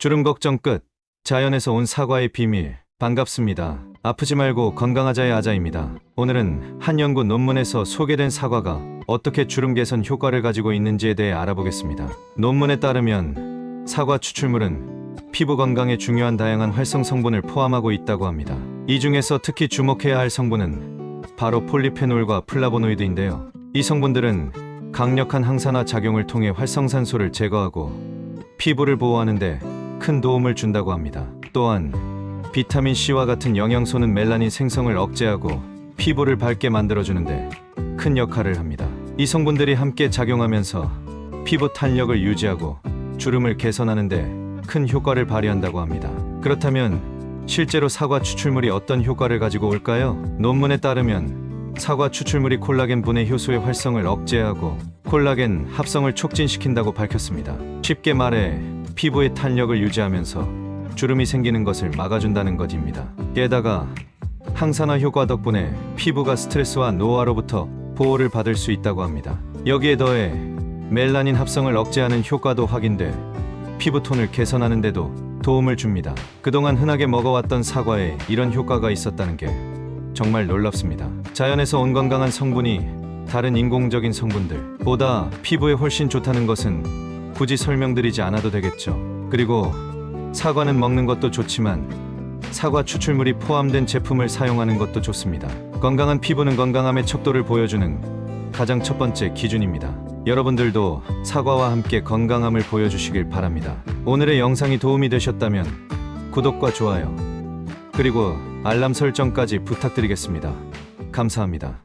주름 걱정 끝. 자연에서 온 사과의 비밀. 반갑습니다. 아프지 말고 건강하자의 아자입니다. 오늘은 한 연구 논문에서 소개된 사과가 어떻게 주름 개선 효과를 가지고 있는지에 대해 알아보겠습니다. 논문에 따르면 사과 추출물은 피부 건강에 중요한 다양한 활성 성분을 포함하고 있다고 합니다. 이 중에서 특히 주목해야 할 성분은 바로 폴리페놀과 플라보노이드인데요. 이 성분들은 강력한 항산화 작용을 통해 활성산소를 제거하고 피부를 보호하는데 큰 도움을 준다고 합니다. 또한 비타민 C와 같은 영양소는 멜라닌 생성을 억제하고 피부를 밝게 만들어주는데 큰 역할을 합니다. 이 성분들이 함께 작용하면서 피부 탄력을 유지하고 주름을 개선하는데 큰 효과를 발휘한다고 합니다. 그렇다면 실제로 사과 추출물이 어떤 효과를 가지고 올까요? 논문에 따르면 사과 추출물이 콜라겐 분해 효소의 활성을 억제하고 콜라겐 합성을 촉진시킨다고 밝혔습니다. 쉽게 말해 피부의 탄력을 유지하면서 주름이 생기는 것을 막아준다는 것입니다. 게다가 항산화 효과 덕분에 피부가 스트레스와 노화로부터 보호를 받을 수 있다고 합니다. 여기에 더해 멜라닌 합성을 억제하는 효과도 확인돼 피부 톤을 개선하는 데도 도움을 줍니다. 그동안 흔하게 먹어왔던 사과에 이런 효과가 있었다는 게 정말 놀랍습니다. 자연에서 온 건강한 성분이 다른 인공적인 성분들보다 피부에 훨씬 좋다는 것은 굳이 설명드리지 않아도 되겠죠. 그리고 사과는 먹는 것도 좋지만 사과 추출물이 포함된 제품을 사용하는 것도 좋습니다. 건강한 피부는 건강함의 척도를 보여주는 가장 첫 번째 기준입니다. 여러분들도 사과와 함께 건강함을 보여주시길 바랍니다. 오늘의 영상이 도움이 되셨다면 구독과 좋아요 그리고 알람 설정까지 부탁드리겠습니다. 감사합니다.